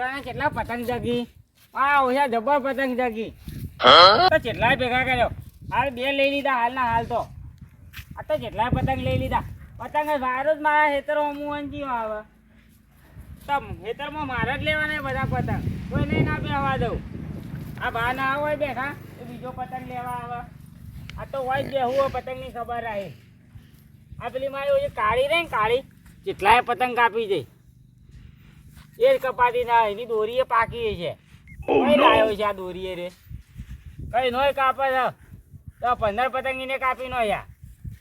ઉત્તરાયણ કેટલા પતંગ જગી? આ ઓછા જબર પતંગ જગી. તો કેટલાય ભેગા કર્યો? હાલ બે લઈ લીધા હાલના હાલ તો. આ તો કેટલાય પતંગ લઈ લીધા. પતંગ મારો જ મારા હેતરો અમુવનજી આવે. તમ હેતરમાં મારા જ લેવાના બધા પતંગ. કોઈ નહીં ના બેહવા દઉં. આ બા ના હોય બેઠા તો બીજો પતંગ લેવા આવે. આ તો હોય જ બેહવું હોય પતંગની ખબર રહે. આ પેલી મારી કાળી રહી ને કાળી કેટલાય પતંગ કાપી જાય એ કપાતી ના એની દોરી એ પાકી છે. કઈ લાયો છે આ દોરીએ રે? કઈ નોય કાપે છે. તો પંદર પતંગીને કાપી નો યા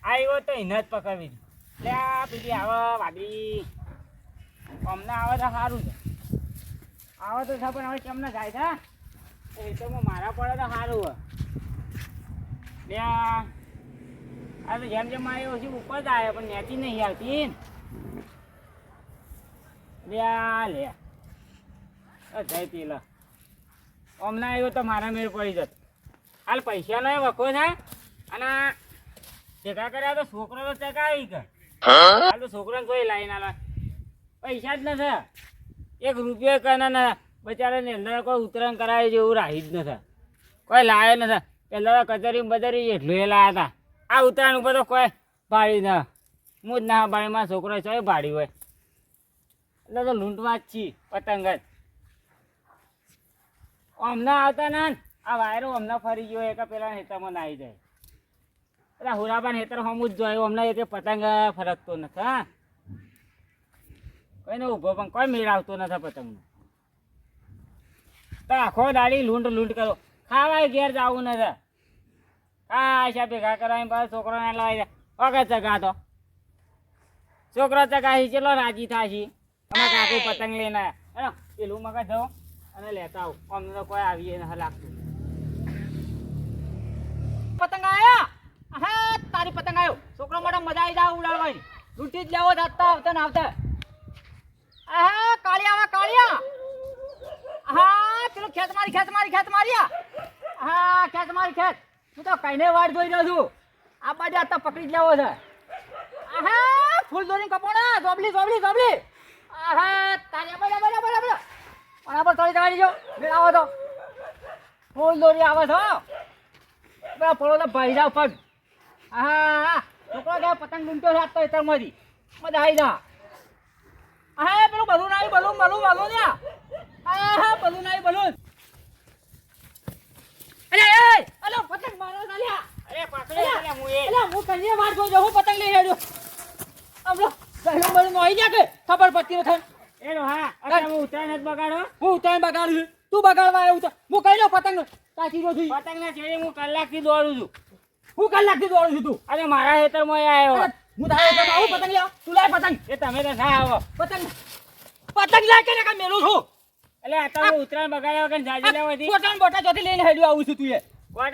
આવ્યો તો એને જ પકડવી એટલે આ બીજી આવે વાદળી અમને આવે તો સારું છે. આવે તો છે પણ હવે કેમને જાય છે? એ તો મારા પડે તો સારું હોય લે આ. તો જેમ જેમ આવ્યો છે ઉપર જ આવે પણ નેચી નહીં આવતી. લે લે જય પેલા હમણાં આવ્યો તો મારા મેળ પડી જત. હાલ પૈસા નો વખો છે અને ભેગા કર્યા તો છોકરો તો ચકાવી કે હાલ તો છોકરાને કોઈ લાઈન લાય પૈસા જ નથી. એક રૂપિયો કરના ના બચારાને અંદર કોઈ ઉતરણ કરાવે જેવું રાહી જ નથી. કોઈ લાવે નથી. પેલા તો કચેરી બચેરી એટલું એ લાયા હતા. આ ઉત્તરાયણ ઉપર તો કોઈ ભાડી ના. હું જ ના ભાડીમાં છોકરો છે ભાડી હોય. એટલે તો લૂંટમાં જ છી પતંગ જ. હમણાં આવતા ના આ વાયરો હમણાં ફરી ગયો એક પેલા હેતરમાં ના આવી જાય. એટલે હુરાબા હેતર હમું જ જોયું. હમણાં એક પતંગ ફરકતો નથી હા. કોઈને ઊભો પણ, કોઈ મેળ આવતો નથી પતંગનો. તો આખો દાડી લૂંટ લૂંટ કરો ખાવાય ઘેર જવું નથી કાશા ભેગા બસ છોકરો ને લાવી વગર ચગા તો છોકરો ચગાવી ચેલો રાજી થાય છે કાકુ પતંગ લઈને પેલું મગજ જાઓ અને લેતા આવો. અમને તો કોઈ આવીએ ન લાગતું. પતંગ આયા? હા તારી પતંગ આવ્યો છોકરો મોટો મજા આવી જાય ઉડાડવાની. લૂંટી જ લેવો, જાતા આવતા ને આવતા. આહા કાળિયા આવા કાળિયા. હા પેલો ખેત મારી ખેત મારી ખેત મારી હા ખેત મારી, ખેત. હું તો કઈને વાટ જોઈ રહ્યો છું. આ બાજુ આતા પકડી જ લેવો છે. આહા ફૂલ દોરી કપોણા જોબલી જોબલી જોબલી આહા બરાબર થોડી તમારી જો. આવો તો. ફૂલ દોરી આવે તો. પેલા પડો તો ભાઈ જાવ પગ. હા છોકરો કે પતંગ લૂંટ્યો છે આજ એટલા એતરમાંથી મજા આવી જા. હા પેલું બલૂન આવી બલૂન બલૂન બલૂન યા. હા હા બલૂન આવી બલૂન. અરે એ અલો પતંગ મારો ચાલ્યા અરે પકડી એટલે હું એ. અલા હું કઈએ વાર જોજો હું પતંગ લઈ રહ્યો અમલો બલૂન બલૂન આવી ગયા કે? ખબર પડતી નથી એનો હા અત્યારે હું ઉત્તરાયણ જ બગાડો. હું ઉતાઈ બગાડું છું. તું બગાડવા આવ્યો તો હું કઈ લો પતંગ? કાચી રહ્યો છું પતંગના છેડે હું કલાકથી દોડું છું. હું કલાકથી દોડું છું તું. અને મારા હેતરમાં આવ્યો. હું તારે તો આવું પતંગ લેવા? તું લાય પતંગ. એ તમે તો ના આવો. પતંગ. પતંગ લાય કે ને મેલું છું. એટલે અત્યારે હું ઉત્તરાયણ બગાડ્યા વગર જાજી લેવા હતી. બોટા બોટા ચોથી લઈને હેડ્યું આવું છું તું એ.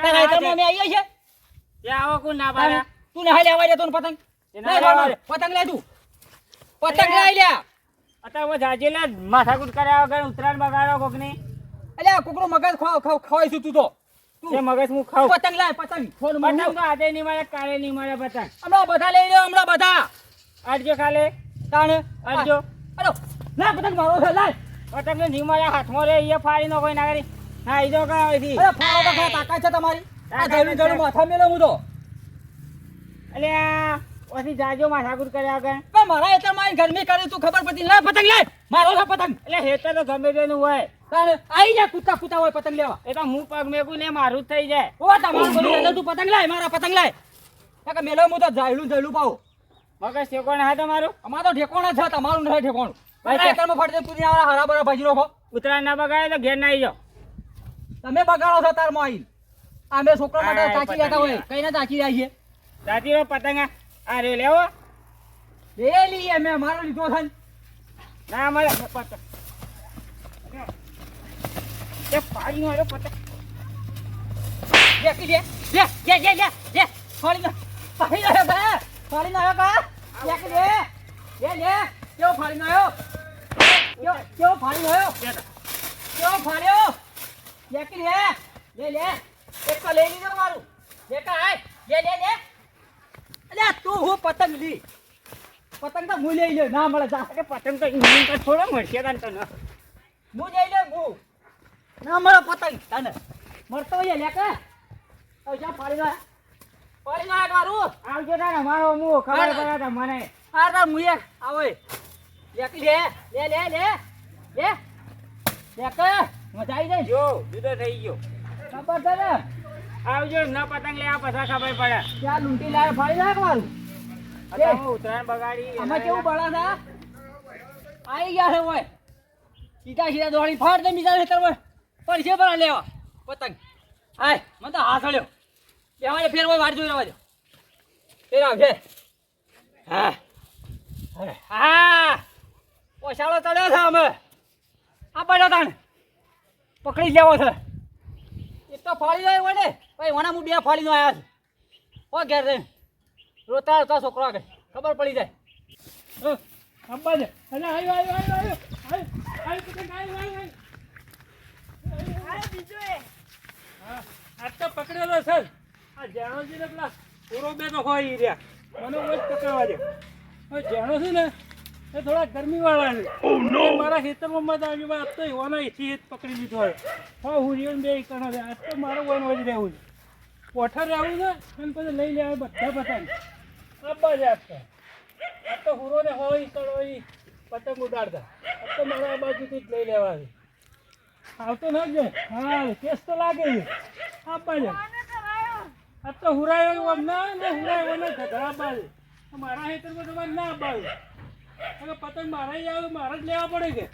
તારા હેતરમાં અમે આવીએ છીએ ત્યાં આવો કોણ ના પાડે? તું ના લેવા દે તું પતંગ. એ પતંગ લે તું. પતંગ લઈ લે અત્યારે હું જાજી લે માથાકૂટ કર્યા વગર ઉત્તરાયણ બગાડો કોકની. અલ્યા કુકડો મગજ ખાવ ખાવ ખવાય છું તું. તો. એ મગજ હું ખાઉં. પતંગ લાય પતંગ. ફોન પતંગ તો આજે નહીં મળે કાલે નહીં મળે પતંગ. હમણાં બધા લઈ લ્યો હમણાં બધા. અડજો કાલે. તાણે. અડજો અલો લાય પતંગ મારો છે લાય. પતંગ ને નહીં મળે હાથમાં એ ફાડી નો કોઈ ના કરી ના ઈ અરે તો તાકાત છે તમારી? આ માથા મેલો હું તો. આ પછી જાજો માથાકૂટ કર્યા વગર. પણ મારા એટલે મારી ગરમી કરે તું ખબર પડતી લે પતંગ લે! મારો છે પતંગ! એટલે હેતર તો ગમે તેનું હોય. આઈ જા કૂતા કૂતા હોય પતંગ લેવા. એ તો હું પગ મેકું ને મારું જ થઈ જાય. ઓ તમારું બધું લઈ લે, તું પતંગ લાય મારા પતંગ લાય. કે મેલો હું તો જાયલું જાયલું પાઉં. મગજ ઠેકોણ હા તમારું? અમાર તો ઠેકોણા છે તમારું નથી ઠેકોણ. ઉત્તરાયણ ના બગાડે તો ઘેર ના આવી જાઓ. તમે બગાડો છો તારમાં આઈને. અમે છોકરો માટે પતંગ જતા હોય. કઈ ના તાચી જાય છે જાતી પતંગ આ- રે લેવો લે લઈએ અમે મારો લીધો છે ને. મળે પતંગ એ પાડી નો આવ્યો પતંગ લે કી લે લે લે લે લે લે ફાડી ના ફાડી ના બે ફાડી ના કા? લે કી લે લે લે કેવો ફાડી ના આવ્યો કેવો ફાડી ના આવ્યો કેવો ફાડ્યો લે કી લે લે લે એક તો લઈ લીધો મારું. લે કા આય. લે લે લે અલ્યા તું હું પતંગ લી પતંગ તો હું લઈ લ્યો. ના મળે. જા અરે પતંગ તો ઇન્જિન તો થોડો મળશે તને તો હું જઈ લે હું. ના મળે પતંગ. તને. મળતો હોય લે કે? તો જા પાડી લે પાડી લે મારું. આવજો ના મારો મું ખબર પડે તો મને. આ તાર મુએ આવે લેકી લે? લે લે લે. લે. લે કે? મજા આવી જાય? જો જુદો થઈ ગયો. ખબર છે આવજો ના પતંગ લેવા પછી ખબર પડે. ત્યાં લૂંટી લાવે ફાડી લે મારું. હું ઉત્તરાયણ બગાડી કેવું બળા હતા આવી ગયા છે ઓય. સીધા સીધા દોડી ફાડ દે બીજા ખેતર પર. પડશે બળા લેવા. પતંગ. આય મને તો હાથ હળ્યો. બેવા ફેર ઓય વાડ જોઈ રહેવા દે. ફેર આવજે હા. હા. ઓછાળો ચડ્યો છે અમે. આ પડ્યો તાણ. પકડી લેવો છે. એક તો ફાળી જાય વડે ભાઈ વણા હું બે ફાડીનો આવ્યા છે. ઓ ઘેર જઈને. રોતા રોતા છોકરો આગળ ખબર પડી જાય અંબા અને આવ્યો આવ્યો આવ્યો આવ્યો આવ્યો આવ્યો આવ્યો હા આજ તો પકડેલો છે આ જેણોજી ને પેલા પૂરો બે તો હોય ઈ રહ્યા મને રોજ પકડવા દે હવે જાણો છે ને એ થોડા ગરમી વાળા છે મારા ખેતરમાં મત આવી આજ તો એથી જ પકડી લીધો હોય હા હું બે કણો છે આજ તો મારો વન વજ રહેવું છે પોઠર આવું ને અને પછી લઈ લેવા બધા પતંગ. આબા જ આપતા આ તો હુરો ને હોય કણો ઈ પતંગ ઉડાડતા. આ તો મારા આ બાજુથી જ લઈ લેવા આવતો ના જ હા કેસ તો લાગે છે. આબા જ. આ તો હુરાયો એમ ના ને, હુરાયો ને ઝઘડા બાજુ મારા હેતરમાં તમારે ના બાજુ હવે પતંગ મારા જ આવે, મારા જ લેવા પડે કે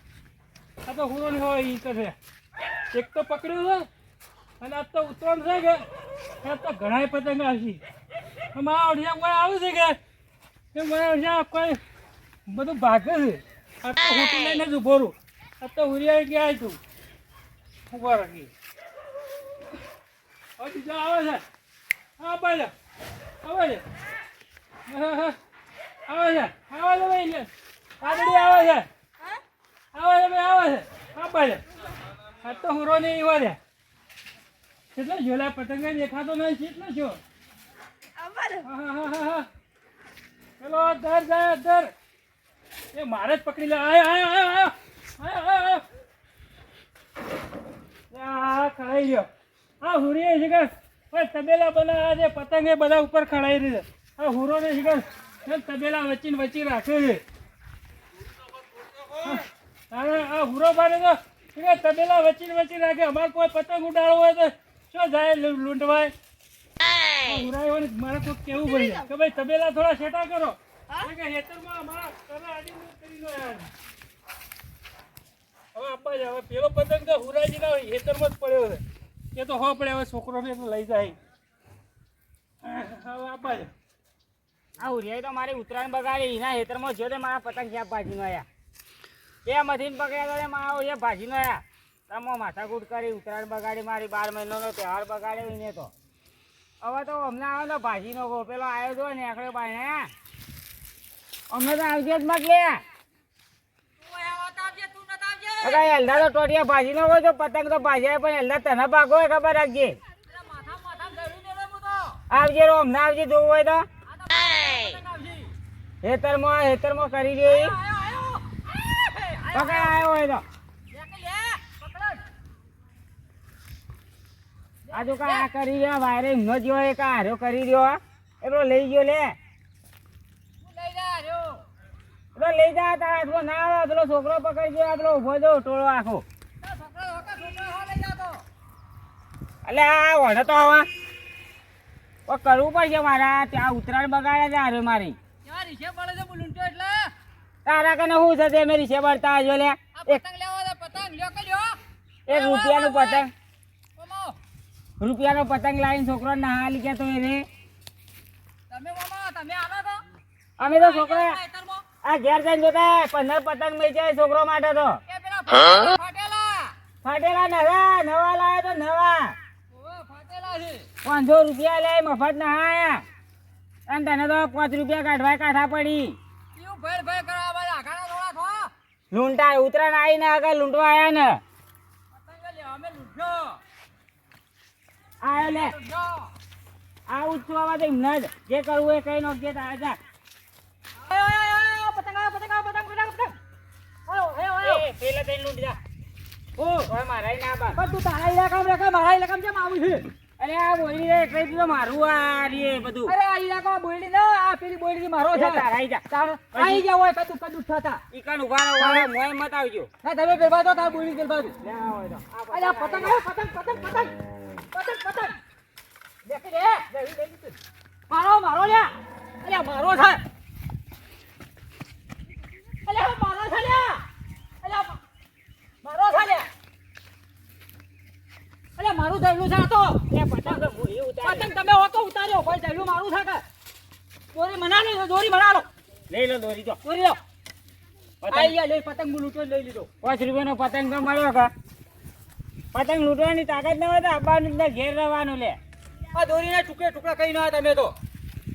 આ તો હુરો ને હોય એ તો છે. એક તો પકડ્યું છે. અને આ તો ઉત્તરાયણ છે કે? આ તો ઘણાય પતંગ આવશે. મારા અઢિયા કોઈ આવે છે કે? એ મારા અઢિયા કોઈ બધું ભાગે છે. આ તો હોટલ લઈને જ ઊભો રહું. આ તો ઉરિયા ક્યાં તું? ઊભો રાખી હવે બીજો આવે છે. હા બાય આવે છે. આવે છે. આવે છે ભાઈ લે. કાગડી આવે છે. આવે છે ભાઈ આવે છે. હા બાય આ તો હુરો નહીં એવા છે કેટલો ઝોલા પતંગ દેખાતો નહીં કેટલો છો? હા, હા, હા, હા, હા. પેલો દર જાય દર એ મારે જ પકડી લે. આયો આયો આયો આયો. આયો આ ખડાઈ ગયો આ હુરીએ છે પણ તબેલા બનાવ્યા છે પતંગ એ બધા ઉપર ખડાઈ રહી છે. આ હુરો ને તબેલા વચ્ચે વચ્ચે રાખે છે? આ હુરો પાડે તો તબેલા વચ્ચે વચ્ચે રાખે. અમારે કોઈ પતંગ ઉડાડવો હોય તો શું જાય લૂંટવાય? આ હુરાયો ને મારે કોઈ કેવું પડી કે ભાઈ તબેલા થોડા સેટા કરો. કે હેતરમાં અમારા આવ્યા. હવે આપવા જ હવે પેલો પતંગ તો હુરાજી ના હોય હેતરમાં જ પડ્યો છે. એ તો હો પડે હવે છોકરો બી લઈ જાય. હવે આપવા જ. આ હુરિયાએ તો મારી ઉત્તરાયણ બગાડી એના હેતરમાં જો મારા પતંગ ક્યાં ભાજીનો આયા બે મથીન પકડ્યા તો મારા ઓય ભાજીનો આયા તમે માથાકૂટ કરી ઉત્તરાયણ બગાડી મારી બાર મહિનાનો તહેવાર બગાડ્યો એને તો. હવે તો અમને આવે તો ભાજીનો ગો પેલો આવ્યો તો ને ભાઈ બાય અમને તો આવજે જ મત લે. અરે એલડા તો ટોટિયા ભાજી નો હોય તો પતંગ તો ભાજી પણ એલદા તને ભાગો હોય ખબર રાખજે. આવજે રો હમણાં આવજે જોવું હોય તો. હેતરમાં હેતરમાં કરી દે. પકડ આવ્યો હોય તો. આ તો કા આ કરી રહ્યો વાયરે એમનો જ હોય કા હારો કરી રહ્યો એટલો લઈ ગયો લે. એટલો લઈ જા તારા હાથમાં ના આવે પેલો છોકરો પકડી ગયો આટલો પેલો ઊભો જો ટોળો આખો. એટલે આ વડે તો હવે ઓ કરવું પડશે મારા ત્યાં ઉતરાણ બગાડ્યા છે હારે મારી. તારા કને શું થશે મેં છે બળતા જો લે. એક રૂપિયાનું પતંગ. રૂપિયાનો પતંગ લાવીને છોકરો ના હાલી ગયા તો એને. અમે તો છોકરો આ ઘેર જઈને જોતા પંદર પતંગ જાય છોકરો માટે તો. ફાટેલા નવા નવા લાવે તો નવા. પાંચસો રૂપિયા લે મફત ના આયા અને તને તો પાંચ રૂપિયા કાઢવા કાઢા પડી. લૂંટા ઉતરાણ આવીને આગળ લૂંટવા આયા ને. આયો લે. આ ઉત્સવમાં તો એમને જ જે કરવું એ કઈ નો તારે જા. એ, પેલે થઈને લૂંટ જા. ઓ. કોઈ મારાય ના બા પણ તું તારા ઇલાકામાં રહે મારા ઇલાકામાં કેમ આવું છે? અરે આ બોલી રે એટલે જ મારું આ રે બધું. અરે આ બોયડી ના આ પેલી બોયડી મારો છે. તારા જા. તાર આઈ ગયા હોય કદું કદું થતા. ઈકણ ઊભા રહો ઊભા રહો, મોય મત આવજો. ના તમે દો તાર લે આવો તો. અરે આ પતંગ પતંગ પતંગ પતંગ. પતંગ પતંગ. દેખી મારો અરે મારો છે. અરે મારો છે અરે મારો છે અરે મારું થયેલું છે તો. લે પતંગ હું એ પતંગ તમે હોતો ઉતાર્યો કોઈ થયેલું મારું છે કે? દોરી મના લો દોરી મના લો લઈ લો દોરી તો દોરી લો. આઈ લઈ પતંગ હું લૂંટો લઈ લીધો. પાંચ રૂપિયાનો પતંગ તો મળ્યો કા? પતંગ લૂંટવાની તાકાત ના હોય તો આવવાનું જ ઘેર રહેવાનું લે. આ દોરીના ટુકડે ટુકડા કઈ ના તમે તો.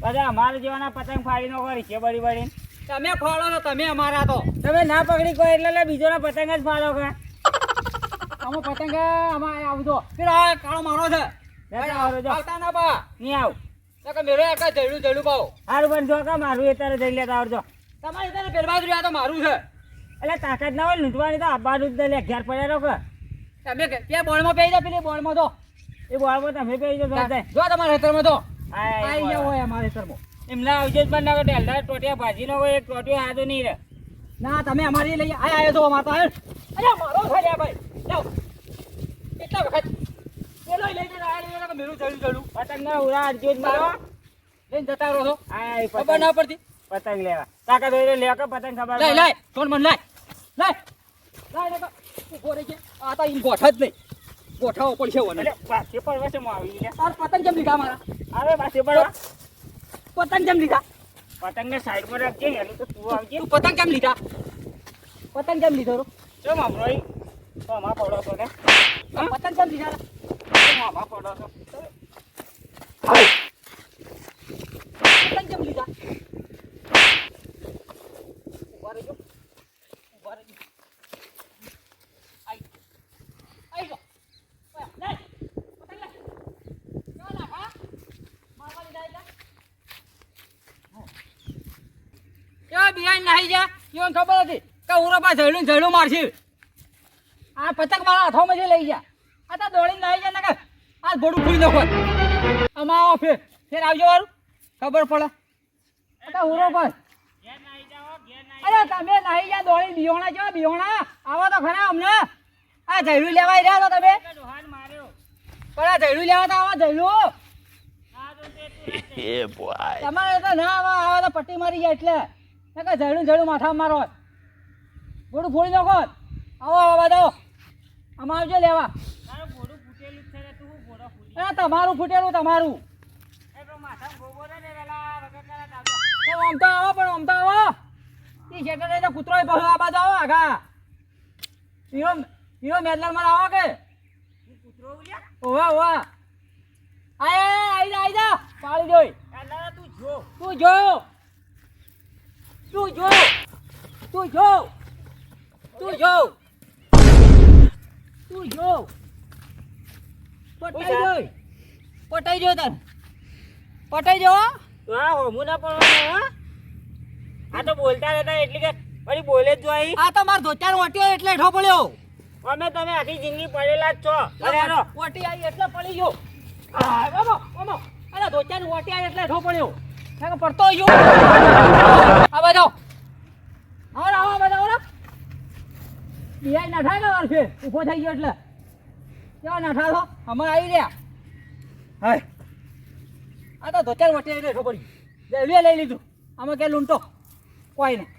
બધા અમારા જેવાના પતંગ ફાડી નો કરી છે બળી બળી તમે ફાળો ને તમે અમારા તો. તમે ના પકડી કોઈ એટલે બીજોના પતંગ જ ફાડો કે. અમે પતંગ અમારે આવજો પેલો આ કાળો મારો છે. આવતા ના બા. નહીં આવ. મેરો એક જયડું જયડું પાવ. હારું પણ જો કા મારું અત્યારે જઈ લેતા આવજો. તમારી અત્યારે પેરવા જ રહ્યા તો મારું છે. એટલે તાકાત ના હોય લૂંટવાની તો આવવાનું જ લે ઘેર પડ્યા રહો કે. તમે કે ત્યાં બોળમાં પેઈ જાઓ પેલી બોળમાં તો એ બોલમાં તમે પી જો બધા જો તમારા ખેતરમાં તો ગયા બોલ. હોય અમારા ખેતરમાં. એમના આવજો જ પણ ના ઢેલડા ટોટિયા ભાજી નો હોય એક ટોટિયો હાથો નહીં રહે. ના તમે અમારી લઈ આયા આવ્યો છો અમાર તો અરે મારો છે ભાઈ. જાઓ. કેટલા વખત? પેલો લઈ આવ્યો એટલે મેરું ચડ્યું ચડ્યું. પતંગ ના ઉડા અડજો જ મારો. લઈને જતા રહો છો. ખબર ના પડતી. પતંગ લેવા. તાકાત હોય તો લે કે પતંગ ખબર લાય લઈ લાય મન લઈ લઈ ને ઊભો રહી આ તો ઈન ગોઠ જ નહીં. ગોઠાવો પડશે એટલે વને પાછી પડવા છે આવી લે. તાર પતંગ કેમ લીધા મારા? આવે પાછી પડવા પતંગ કેમ લીધા? પતંગ ને સાઈડ પર રાખજે એનું તો તું આવજે. તું પતંગ કેમ લીધા? પતંગ કેમ લીધો રો? ચમ આમરોઈ તો આમાં પડો છો ને. પતંગ કેમ લીધા આમાં પડો છો. પતંગ કેમ લીધા ઊભા રહેજો ઊભા રહેજો આઈ આઈ જો ઓય, લે પતંગ લે કેવા નાખા મારવા લીધા એટલે કેવા બિહાઈ નાહી જા કેવું ખબર હતી ઉરોપા ઝેડું ને મારશે. આ પતંગ મારા હાથોમાં જે લઈ જા. આ તો દોડીને નાહી જાય ને કે આ ભોડું ફૂલી નાખો. આમાં આવો ફેર. ફેર આવજો વારું. ખબર પડે. આ ઉરો નાહી અરે તમે નાહી જા દોડી. બિહોણા જો બિહોણા? આવો તો ખરા અમને. આ ઝેડું લેવાય રહ્યા તો તમે. પણ આ ઝેડું લેવા તો આવા રાખજે. તમારે તો ના આવા આવા તો પટ્ટી મારી જાય એટલે. મેં ઝેડું ઝેડું માથા મારો. થોડું ફોડી નાખો આવો આવો બધા આમાં આવજો લેવા. અરે તમારું ફૂટેલું તમારું. એ આમ તો આવો પણ આમ તો આવો. ઈ શેટર તો કૂતરો પાછો આ બાજુ આવો આગા હીરો હીરો મેદલારમાં આવો કે? ઓવા ઓવા આય આઈ જા આઈ જા. પાળી જોઈ. તું જો. તું જો. તું જો. તું જો. તું જો. તું જો. પટાઈ જોઈ. પટાઈ જો તને. પટાઈ જો હો. તું આ ના પડવાનું હો. આ તો બોલતા રહેતા એટલે કે વળી બોલે જ જો આ તો માર ધોચાર ઓટ્યો એટલે હેઠો પડ્યો. અમે તમે આખી જિંદગી પડેલા જ છો. અરે હાલો. ઓટી આવી એટલે પડી ગયો. હા બાબો બાબો અરે ધોચાર ઓટી આવી એટલે હેઠો પડ્યો. પડતો ગયો આ બાજુ આવો ને, આવો બધા આવો બિહાઈ નાઠા ને વર્ષે ઊભો થઈ ગયો એટલે. કેવા નાઠા છો? અમે આવી રહ્યા. હાય. આ તો ધોચાર વટી આવી રહ્યો છોકરી લઈ લીધું. અમે કે લૂંટો? કોઈ નહીં.